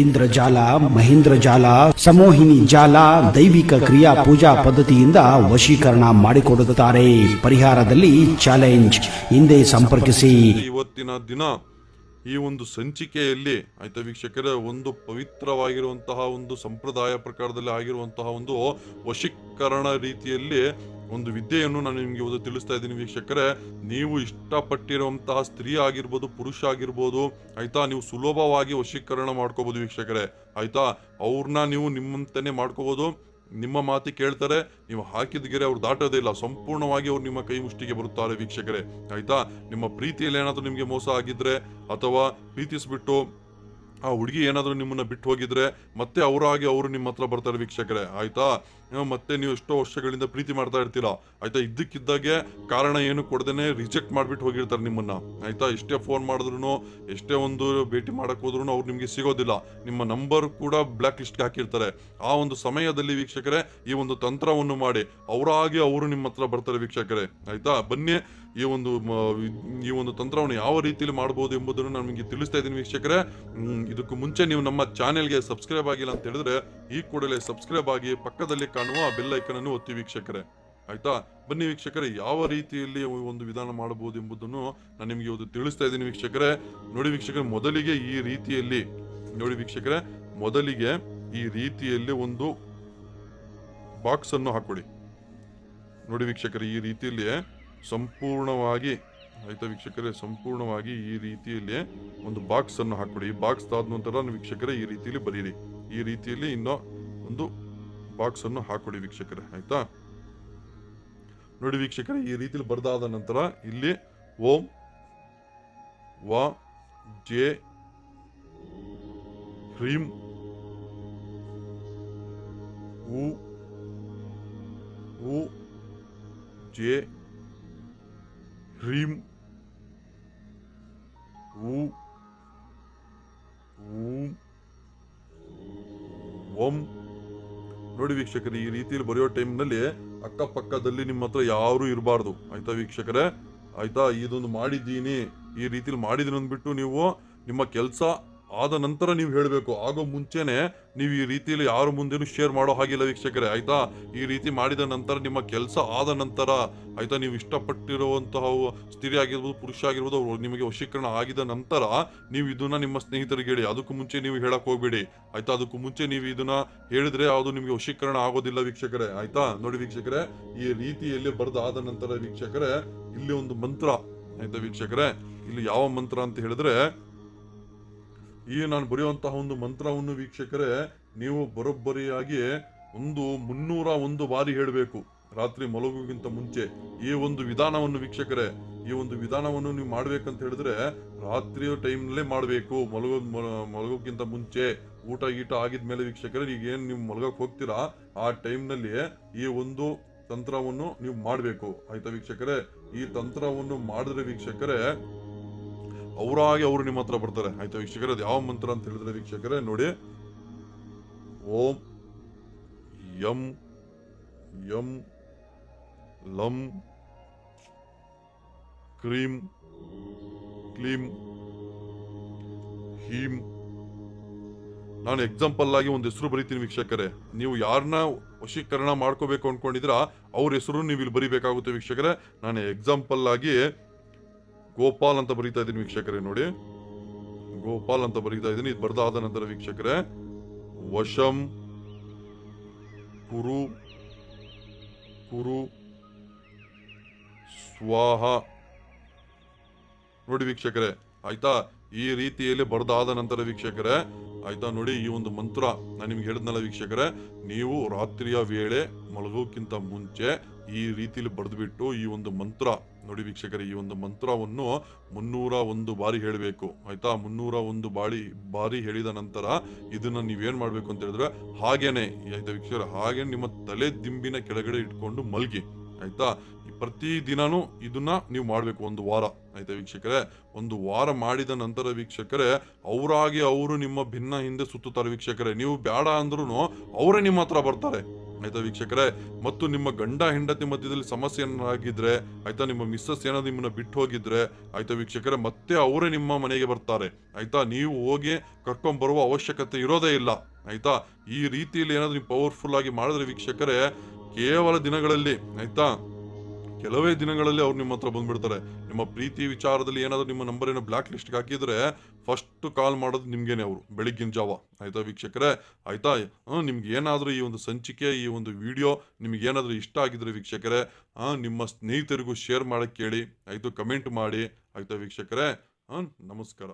ಇಂದ್ರಜಾಲ ಮಹೇಂದ್ರ ಜಾಲ, ಸಮೋಹಿನಿ ಜಾಲ, ದೈವಿಕ ಕ್ರಿಯಾ ಪೂಜಾ ಪದ್ಧತಿಯಿಂದ ವಶೀಕರಣ ಮಾಡಿಕೊಡುತ್ತಾರೆ. ಪರಿಹಾರದಲ್ಲಿ ಚಾಲೆಂಜ್ ಹಿಂದೆ ಸಂಪರ್ಕಿಸಿ. ಇವತ್ತಿನ ದಿನ ಈ ಒಂದು ಸಂಚಿಕೆಯಲ್ಲಿ ಆಯ್ತಾ ವೀಕ್ಷಕರ, ಒಂದು ಪವಿತ್ರವಾಗಿರುವಂತಹ ಒಂದು ಸಂಪ್ರದಾಯ ಪ್ರಕಾರದಲ್ಲಿ ಆಗಿರುವಂತಹ ಒಂದು ವಶೀಕರಣ ರೀತಿಯಲ್ಲಿ ಒಂದು ವಿದ್ಯೆಯನ್ನು ನಾನು ನಿಮಗೆ ಇವತ್ತು ತಿಳಿಸ್ತಾ ಇದ್ದೀನಿ ವೀಕ್ಷಕರೇ. ನೀವು ಇಷ್ಟಪಟ್ಟಿರುವಂತಹ ಸ್ತ್ರೀ ಆಗಿರ್ಬೋದು, ಪುರುಷ ಆಗಿರ್ಬೋದು, ಆಯ್ತಾ? ನೀವು ಸುಲಭವಾಗಿ ವಶೀಕರಣ ಮಾಡ್ಕೋಬೋದು ವೀಕ್ಷಕರೇ. ಆಯ್ತಾ? ಅವ್ರನ್ನ ನೀವು ನಿಮ್ಮಂತಾನೆ ಮಾಡ್ಕೋಬೋದು. ನಿಮ್ಮ ಮಾತಿ ಕೇಳ್ತಾರೆ, ನೀವು ಹಾಕಿದ ಗೆರೆ ಅವ್ರು ದಾಟೋದೇ ಇಲ್ಲ. ಸಂಪೂರ್ಣವಾಗಿ ಅವ್ರು ನಿಮ್ಮ ಕೈ ಮುಷ್ಟಿಗೆ ಬರುತ್ತಾರೆ ವೀಕ್ಷಕರೇ. ಆಯ್ತಾ? ನಿಮ್ಮ ಪ್ರೀತಿಯಲ್ಲಿ ಏನಾದರೂ ನಿಮಗೆ ಮೋಸ ಆಗಿದ್ರೆ ಅಥವಾ ಪ್ರೀತಿಸ್ಬಿಟ್ಟು ಆ ಹುಡುಗಿ ಏನಾದರೂ ನಿಮ್ಮನ್ನ ಬಿಟ್ಟು ಹೋಗಿದ್ರೆ ಮತ್ತೆ ಅವರಾಗಿ ಅವರು ನಿಮ್ಮ ಹತ್ರ ಬರ್ತಾರೆ ವೀಕ್ಷಕರೇ, ಆಯ್ತಾ? ಮತ್ತೆ ನೀವು ಎಷ್ಟೋ ವರ್ಷಗಳಿಂದ ಪ್ರೀತಿ ಮಾಡ್ತಾ ಇರ್ತೀರಾ? ಆಯ್ತಾ? ಇದ್ದಕ್ಕಿದ್ದಾಗೆ ಕಾರಣ ಏನು ಕೊಡದೇನೆ ರಿಜೆಕ್ಟ್ ಮಾಡ್ಬಿಟ್ಟು ಹೋಗಿರ್ತಾರೆ ನಿಮ್ಮನ್ನ. ಆಯ್ತಾ? ಎಷ್ಟೇ ಫೋನ್ ಮಾಡಿದ್ರು ಎಷ್ಟೇ ಒಂದು ಭೇಟಿ ಮಾಡಕ್ ಹೋದ್ರು ಅವ್ರು ನಿಮಗೆ ಸಿಗೋದಿಲ್ಲ. ನಿಮ್ಮ ನಂಬರ್ ಕೂಡ ಬ್ಲಾಕ್ ಲಿಸ್ಟ್ಗೆ ಹಾಕಿರ್ತಾರೆ. ಆ ಒಂದು ಸಮಯದಲ್ಲಿ ವೀಕ್ಷಕರೇ, ಈ ಒಂದು ತಂತ್ರವನ್ನು ಮಾಡಿ ಅವರಾಗಿ ಅವರು ನಿಮ್ಮ ಹತ್ರ ಬರ್ತಾರೆ ವೀಕ್ಷಕರೇ. ಆಯ್ತಾ? ಬನ್ನಿ, ಈ ಒಂದು ಈ ಒಂದು ತಂತ್ರವನ್ನು ಯಾವ ರೀತಿಯಲ್ಲಿ ಮಾಡಬಹುದು ಎಂಬುದನ್ನು ನಾನು ನಿಮಗೆ ತಿಳಿಸ್ತಾ ಇದ್ದೀನಿ ವೀಕ್ಷಕರೇ. ಇದಕ್ಕೂ ಮುಂಚೆ ನೀವು ನಮ್ಮ ಚಾನೆಲ್ಗೆ ಸಬ್ಸ್ಕ್ರೈಬ್ ಆಗಿಲ್ಲ ಅಂತ ಹೇಳಿದ್ರೆ ಈ ಕೂಡಲೇ ಸಬ್ಸ್ಕ್ರೈಬ್ ಆಗಿ ಪಕ್ಕದಲ್ಲಿ ಕಾಣುವ ಬೆಲ್ ಐಕನ್ ಅನ್ನು ಒತ್ತಿ ವೀಕ್ಷಕರೇ. ಆಯ್ತಾ? ಬನ್ನಿ ವೀಕ್ಷಕರೇ, ಯಾವ ರೀತಿಯಲ್ಲಿ ಒಂದು ವಿಧಾನ ಮಾಡಬಹುದು ಎಂಬುದನ್ನು ನಾನು ನಿಮಗೆ ಇವತ್ತು ತಿಳಿಸ್ತಾ ಇದ್ದೀನಿ ವೀಕ್ಷಕರೇ. ನೋಡಿ ವೀಕ್ಷಕರೇ, ಮೊದಲಿಗೆ ಈ ರೀತಿಯಲ್ಲಿ, ನೋಡಿ ವೀಕ್ಷಕರೇ, ಮೊದಲಿಗೆ ಈ ರೀತಿಯಲ್ಲಿ ಒಂದು ಬಾಕ್ಸ್ ಅನ್ನು ಹಾಕೊಳ್ಳಿ ನೋಡಿ ವೀಕ್ಷಕರೇ, ಈ ರೀತಿಯಲ್ಲಿ ಸಂಪೂರ್ಣವಾಗಿ, ಆಯ್ತಾ ವೀಕ್ಷಕರೇ, ಸಂಪೂರ್ಣವಾಗಿ ಈ ರೀತಿಯಲ್ಲಿ ಒಂದು ಬಾಕ್ಸ್ ಅನ್ನು ಹಾಕೊಡಿ ಈ ಬಾಕ್ಸ್ ಆದ ನಂತರ ವೀಕ್ಷಕರೇ ಈ ರೀತಿಯಲ್ಲಿ ಬರೀರಿ. ಈ ರೀತಿಯಲ್ಲಿ ಇನ್ನೂ ಒಂದು ಬಾಕ್ಸ್ ಅನ್ನು ಹಾಕೊಡಿ ವೀಕ್ಷಕರೇ. ಆಯ್ತಾ? ನೋಡಿ ವೀಕ್ಷಕರೇ, ಈ ರೀತಿಯಲ್ಲಿ ಬರೆದಾದ ನಂತರ ಇಲ್ಲಿ ಓಂ, ವ, ಜೆ, ಹ್ರೀಂ, ಉ ಉ, ಜೆ, ಹ್ರೀಂ, ಉ ಓಂ. ನೋಡಿ ವೀಕ್ಷಕರೇ, ಈ ರೀತಿಯಲ್ಲಿ ಬರೆಯೋ ಟೈಮ್ನಲ್ಲಿ ಅಕ್ಕಪಕ್ಕದಲ್ಲಿ ನಿಮ್ಮ ಹತ್ರ ಯಾರು ಇರಬಾರ್ದು. ಆಯ್ತಾ ವೀಕ್ಷಕರೇ? ಆಯ್ತಾ, ಇದೊಂದು ಮಾಡಿದ್ದೀನಿ. ಈ ರೀತಿಲಿ ಮಾಡಿದ್ದೀನಿ ಅಂದ್ಬಿಟ್ಟು ನೀವು ನಿಮ್ಮ ಕೆಲಸ ಆದ ನಂತರ ನೀವು ಹೇಳಬೇಕು, ಆಗೋ ಮುಂಚೆನೆ ನೀವು ಈ ರೀತಿಯಲ್ಲಿ ಯಾರ ಮುಂದೇನು ಶೇರ್ ಮಾಡೋ ಹಾಗಿಲ್ಲ ವೀಕ್ಷಕರೇ, ಆಯ್ತಾ? ಈ ರೀತಿ ಮಾಡಿದ ನಂತರ ನಿಮ್ಮ ಕೆಲಸ ಆದ ನಂತರ, ಆಯ್ತಾ? ನೀವು ಇಷ್ಟಪಟ್ಟಿರುವಂತಹ ಸ್ತ್ರೀ ಆಗಿರ್ಬೋದು, ಪುರುಷ ಆಗಿರ್ಬೋದು, ಅವರು ನಿಮಗೆ ವಶೀಕರಣ ಆಗಿದ ನಂತರ ನೀವು ಇದನ್ನ ನಿಮ್ಮ ಸ್ನೇಹಿತರಿಗೆ ಹೇಳಿ. ಅದಕ್ಕೂ ಮುಂಚೆ ನೀವು ಹೇಳಕ್ ಹೋಗ್ಬೇಡಿ. ಆಯ್ತಾ? ಅದಕ್ಕೂ ಮುಂಚೆ ನೀವು ಇದನ್ನ ಹೇಳಿದ್ರೆ ಅದು ನಿಮಗೆ ವಶೀಕರಣ ಆಗೋದಿಲ್ಲ ವೀಕ್ಷಕರೇ, ಆಯ್ತಾ? ನೋಡಿ ವೀಕ್ಷಕರೇ, ಈ ರೀತಿಯಲ್ಲಿ ಬರೆದಾದ ನಂತರ ವೀಕ್ಷಕರೇ, ಇಲ್ಲಿ ಒಂದು ಮಂತ್ರ, ಆಯ್ತಾ ವೀಕ್ಷಕರೇ? ಇಲ್ಲಿ ಯಾವ ಮಂತ್ರ ಅಂತ ಹೇಳಿದ್ರೆ ಈ ನಾನು ಬರೆಯುವಂತಹ ಒಂದು ಮಂತ್ರವನ್ನು ವೀಕ್ಷಕರೇ, ನೀವು ಬರೋಬ್ಬರಿಯಾಗಿ ಒಂದು ಮುನ್ನೂರ ಒಂದು ಬಾರಿ ಹೇಳಬೇಕು. ರಾತ್ರಿ ಮಲಗುಗಿಂತ ಮುಂಚೆ ಈ ಒಂದು ವಿಧಾನವನ್ನು ವೀಕ್ಷಕರೇ, ಈ ಒಂದು ವಿಧಾನವನ್ನು ನೀವು ಮಾಡ್ಬೇಕಂತ ಹೇಳಿದ್ರೆ ರಾತ್ರಿ ಟೈಮ್ನಲ್ಲೇ ಮಾಡಬೇಕು. ಮಲಗೋ ಮಲಗೋಕ್ಕಿಂತ ಮುಂಚೆ ಊಟ ಗೀಟ ಆಗಿದ್ಮೇಲೆ ವೀಕ್ಷಕರೇ, ಈಗ ಏನು ನೀವು ಮಲಗಕ್ಕೆ ಹೋಗ್ತೀರಾ, ಆ ಟೈಮ್ನಲ್ಲಿ ಈ ಒಂದು ತಂತ್ರವನ್ನು ನೀವು ಮಾಡಬೇಕು. ಆಯ್ತಾ ವೀಕ್ಷಕರೇ? ಈ ತಂತ್ರವನ್ನು ಮಾಡಿದ್ರೆ ವೀಕ್ಷಕರೇ ಅವರಾಗಿ ಅವರು ನಿಮ್ಮ ಹತ್ರ ಬರ್ತಾರೆ. ಆಯ್ತಾ ವೀಕ್ಷಕರೇ, ಅದು ಯಾವ ಮಂತ್ರ ಅಂತ ಹೇಳಿದ್ರೆ ವೀಕ್ಷಕರೇ, ನೋಡಿ. ಓಂ ಯಂ ಯಂ ಲಂ ಕ್ರೀಂ ಕ್ಲೀಂ ಹೀಂ. ನಾನು ಎಕ್ಸಾಂಪಲ್ ಆಗಿ ಒಂದು ಹೆಸರು ಬರೀತೀನಿ ವೀಕ್ಷಕರೇ. ನೀವು ಯಾರನ್ನ ವಶೀಕರಣ ಮಾಡ್ಕೋಬೇಕು ಅನ್ಕೊಂಡಿದ್ರ ಅವ್ರ ಹೆಸರು ನೀವು ಇಲ್ಲಿ ಬರಿಬೇಕಾಗುತ್ತೆ ವೀಕ್ಷಕರೇ. ನಾನು ಎಕ್ಸಾಂಪಲ್ ಆಗಿ ಗೋಪಾಲ್ ಅಂತ ಬರೀತಾ ಇದ್ದೀನಿ ವೀಕ್ಷಕರೇ ನೋಡಿ. ಗೋಪಾಲ್ ಅಂತ ಬರೀತಾ ಇದ್ದೀನಿ. ಇದು ಬರ್ದಾದ ನಂತರ ವೀಕ್ಷಕರೇ, ವಶಂ ಕುರು ಕುರು, ಸ್ವಾಹ. ನೋಡಿ ವೀಕ್ಷಕರೇ, ಆಯ್ತಾ? ಈ ರೀತಿಯಲ್ಲಿ ಬರ್ದಾದ ನಂತರ ವೀಕ್ಷಕರೇ, ಆಯ್ತಾ ನೋಡಿ ಈ ಒಂದು ಮಂತ್ರ ನಾನು ನಿಮ್ಗೆ ಹೇಳಿದ್ನಲ್ಲ ವೀಕ್ಷಕರೇ, ನೀವು ರಾತ್ರಿಯ ವೇಳೆ ಮಲಗೋಕ್ಕಿಂತ ಮುಂಚೆ ಈ ರೀತಿಯಲ್ಲಿ ಬರೆದ್ಬಿಟ್ಟು ಈ ಒಂದು ಮಂತ್ರ, ನೋಡಿ ವೀಕ್ಷಕರೇ, ಈ ಒಂದು ಮಂತ್ರವನ್ನು ಮುನ್ನೂರ ಒಂದು ಬಾರಿ ಹೇಳಬೇಕು. ಆಯ್ತಾ? ಮುನ್ನೂರ ಒಂದು ಬಾರಿ ಬಾರಿ ಹೇಳಿದ ನಂತರ ಇದನ್ನ ನೀವೇನ್ ಮಾಡಬೇಕು ಅಂತ ಹೇಳಿದ್ರೆ, ಹಾಗೇನೆ, ಆಯ್ತಾ ವೀಕ್ಷಕರ ಹಾಗೆ ನಿಮ್ಮ ತಲೆ ದಿಂಬಿನ ಕೆಳಗಡೆ ಇಟ್ಕೊಂಡು ಮಲ್ಗಿ, ಆಯ್ತಾ? ಪ್ರತಿ ದಿನಾನು ಇದನ್ನ ನೀವು ಮಾಡಬೇಕು, ಒಂದು ವಾರ, ಆಯ್ತಾ ವೀಕ್ಷಕರೇ? ಒಂದು ವಾರ ಮಾಡಿದ ನಂತರ ವೀಕ್ಷಕರೇ, ಅವರಾಗಿ ಅವರು ನಿಮ್ಮ ಭಿನ್ನ ಹಿಂದೆ ಸುತ್ತುತ್ತಾರೆ ವೀಕ್ಷಕರೇ. ನೀವು ಬೇಡ ಅಂದ್ರೂ ಅವರೇ ನಿಮ್ಮ ಹತ್ರ ಬರ್ತಾರೆ. ಆಯ್ತಾ ವೀಕ್ಷಕರೇ, ಮತ್ತು ನಿಮ್ಮ ಗಂಡ ಹೆಂಡತಿ ಮಧ್ಯದಲ್ಲಿ ಸಮಸ್ಯೆ ಏನಾಗಿದ್ರೆ ಆಯ್ತಾ, ನಿಮ್ಮ ಮಿಸ್ಸಸ್ ಏನಾದ್ರು ನಿಮ್ಮನ್ನ ಬಿಟ್ಟು ಹೋಗಿದ್ರೆ, ಆಯ್ತಾ ವೀಕ್ಷಕರೇ, ಮತ್ತೆ ಅವರೇ ನಿಮ್ಮ ಮನೆಗೆ ಬರ್ತಾರೆ. ಆಯ್ತಾ, ನೀವು ಹೋಗಿ ಕರ್ಕೊಂಡ್ ಬರುವ ಅವಶ್ಯಕತೆ ಇರೋದೇ ಇಲ್ಲ. ಆಯ್ತಾ, ಈ ರೀತಿಯಲ್ಲಿ ಏನಾದ್ರು ನೀವು ಪವರ್ಫುಲ್ ಆಗಿ ಮಾಡಿದ್ರೆ ವೀಕ್ಷಕರೇ, ಕೇವಲ ದಿನಗಳಲ್ಲಿ, ಆಯ್ತಾ ಕೆಲವೇ ದಿನಗಳಲ್ಲಿ ಅವ್ರು ನಿಮ್ಮ ಹತ್ರ ಬಂದ್ಬಿಡ್ತಾರೆ. ನಿಮ್ಮ ಪ್ರೀತಿ ವಿಚಾರದಲ್ಲಿ ಏನಾದ್ರು ನಿಮ್ಮ ನಂಬರ್ ಏನೋ ಬ್ಲಾಕ್ ಲಿಸ್ಟ್ಗೆ ಹಾಕಿದ್ರೆ ಫಸ್ಟ್ ಕಾಲ್ ಮಾಡೋದು ನಿಮ್ಗೇನೆ ಅವರು, ಬೆಳಿಗ್ಗಿನ ಜಾವ. ಆಯ್ತಾ ವೀಕ್ಷಕರೇ? ಆಯ್ತಾ? ನಿಮ್ಗೆ ಏನಾದರೂ ಈ ಒಂದು ಸಂಚಿಕೆ, ಈ ಒಂದು ವಿಡಿಯೋ ನಿಮ್ಗೆ ಏನಾದರೂ ಇಷ್ಟ ಆಗಿದ್ರೆ ವೀಕ್ಷಕರೇ ನಿಮ್ಮ ಸ್ನೇಹಿತರಿಗೂ ಶೇರ್ ಮಾಡಕ್ಕೆ ಕೇಳಿ. ಆಯ್ತು ಕಮೆಂಟ್ ಮಾಡಿ. ಆಯ್ತಾ ವೀಕ್ಷಕರೇ? ನಮಸ್ಕಾರ.